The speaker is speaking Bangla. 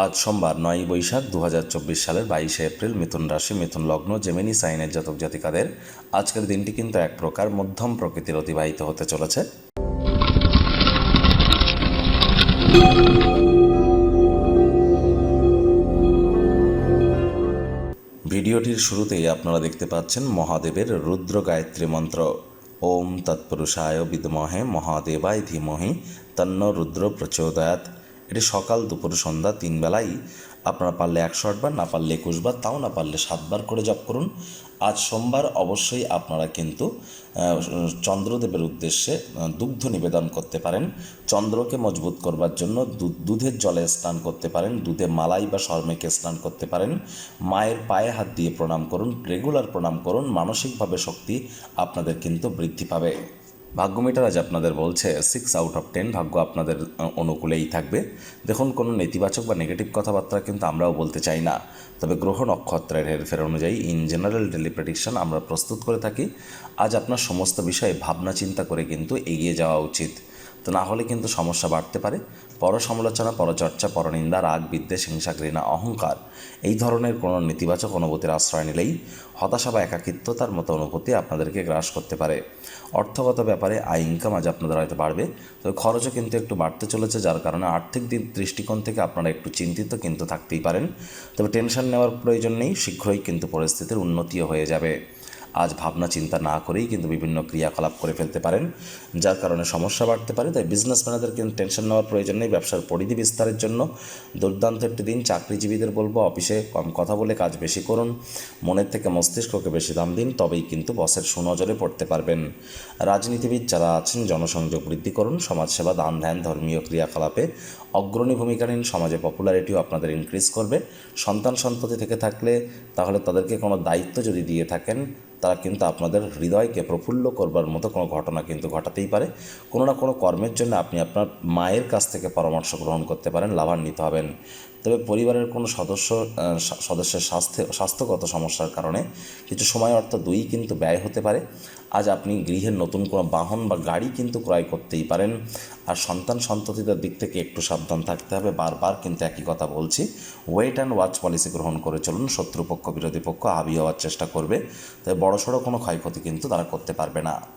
আজ সোমবার নয় বৈশাখ দু হাজার চব্বিশ সালের বাইশে এপ্রিল মিথুন রাশি, মিথুন লগ্ন, জেমিনি সাইনের জাতক জাতিকাদের আজকের দিনটি কিন্তু এক প্রকার মধ্যম প্রকৃতির অতিবাহিত হতে চলেছে। ভিডিওটির শুরুতেই আপনারা দেখতে পাচ্ছেন মহাদেবের রুদ্র গায়ত্রী মন্ত্র। ওম তৎপুরুষায় বিদমহে মহাদেবায় ধীমহি তন্ন রুদ্র প্রচোদয়াত এটি সকাল, দুপুর, সন্ধ্যা, তিন বেলাই। আপনারা পারলে একশো আটবার না পারলে একুশবার তাও না পারলে সাতবার করে জপ করুন। আজ সোমবার অবশ্যই আপনারা কিন্তু চন্দ্রদেবের উদ্দেশ্যে দুগ্ধ নিবেদন করতে পারেন। চন্দ্রকে মজবুত করবার জন্য দুধের জলে স্নান করতে পারেন, দুধে মালাই বা শর্মেকে স্নান করতে পারেন। মায়ের পায়ে হাত দিয়ে প্রণাম করুন, রেগুলার প্রণাম করুন, মানসিকভাবে শক্তি আপনাদের কিন্তু বৃদ্ধি পাবে। ভাগ্যমিটার আজ আপনাদের বলছে সিক্স আউট অফ টেন ভাগ্য আপনাদের অনুকূলেই থাকবে। দেখুন, কোনো নেতিবাচক বা নেগেটিভ কথাবার্তা কিন্তু আমরাও বলতে চাই না। তবে গ্রহ নক্ষত্রের হেরফের অনুযায়ী ইন জেনারেল ডেলি প্রেডিকশন আমরা প্রস্তুত করে থাকি। আজ আপনার সমস্ত বিষয়ে ভাবনা চিন্তা করে কিন্তু এগিয়ে যাওয়া উচিত। তো না হলে কিন্তু সমস্যা বাড়তে পারে। পর সমালোচনা পরচর্চা, পরনিন্দা রাগ বিদ্বেষ হিংসা ঘৃণা অহংকার, এই ধরনের কোনো নেতিবাচক অনুভূতির আশ্রয় নিলেই হতাশা বা একাকিত্বতার মতো অনুভূতি আপনাদেরকে গ্রাস করতে পারে। অর্থগত ব্যাপারে আয় ইনকাম আজ আপনাদের হয়তো বাড়বে। তবে খরচও কিন্তু একটু বাড়তে চলেছে, যার কারণে আর্থিক দিক দৃষ্টিকোণ থেকে আপনারা একটু চিন্তিত কিন্তু থাকতেই পারেন। তবে টেনশন নেওয়ার প্রয়োজন নেই, শীঘ্রই কিন্তু পরিস্থিতির উন্নতিও হয়ে যাবে। আজ ভাবনা চিন্তা না করেই কিন্তু বিভিন্ন ক্রিয়াকলাপ করে ফেলতে পারেন, যার কারণে সমস্যা বাড়তে পারে। তাই বিজনেসম্যানদের কিন্তু টেনশন নেওয়ার প্রয়োজন নেই। ব্যবসার পরিধি বিস্তারের জন্য দুর্দান্ত একটি দিন। চাকরিজীবীদের বলব, অফিসে কম কথা বলে কাজ বেশি করুন। মনের থেকে মস্তিষ্ককে বেশি দাম দিন। তবেই কিন্তু বসের সুনজরে পড়তে পারবেন। রাজনীতিবিদ যারা আছেন, জনসংযোগ বৃদ্ধি করুন। সমাজসেবা, দান ধ্যান, ধর্মীয় ক্রিয়াকলাপে অগ্রণী ভূমিকা নিন। সমাজে পপুলারিটিও আপনাদের ইনক্রিজ করবে। সন্তান সন্ততি থেকে থাকলে তাহলে তাদেরকে কোনো দায়িত্ব যদি দিয়ে থাকেন তারা কিন্তু আপনাদের হৃদয়কে প্রফুল্ল করবার মতো কোনো ঘটনা কিন্তু ঘটাতেই পারে। কোনো না কোনো কর্মের জন্য আপনি আপনার মায়ের কাছ থেকে পরামর্শ গ্রহণ করতে পারেন, লাভান্বিত হবেন। তবে পরিবারের কোনো সদস্য সদস্যের স্বাস্থ্য, স্বাস্থ্যগত সমস্যার কারণে কিছু সময় অর্থ দুই কিন্তু ব্যয় হতে পারে। আজ আপনি গৃহের নতুন কোনো বাহন বা গাড়ি কিন্তু ক্রয় করতেই পারেন। আর সন্তান সন্ততিদের দিক থেকে একটু সাবধান থাকতে হবে। বারবার কিন্তু একই কথা বলছি। ওয়েট অ্যান্ড ওয়াচ পলিসি গ্রহণ করে চলুন। শত্রুপক্ষ, বিরোধী পক্ষ, হাবি হওয়ার চেষ্টা করবে। তবে বড়সড় কোনো ক্ষয়ক্ষতি কিন্তু তারা করতে পারবে না।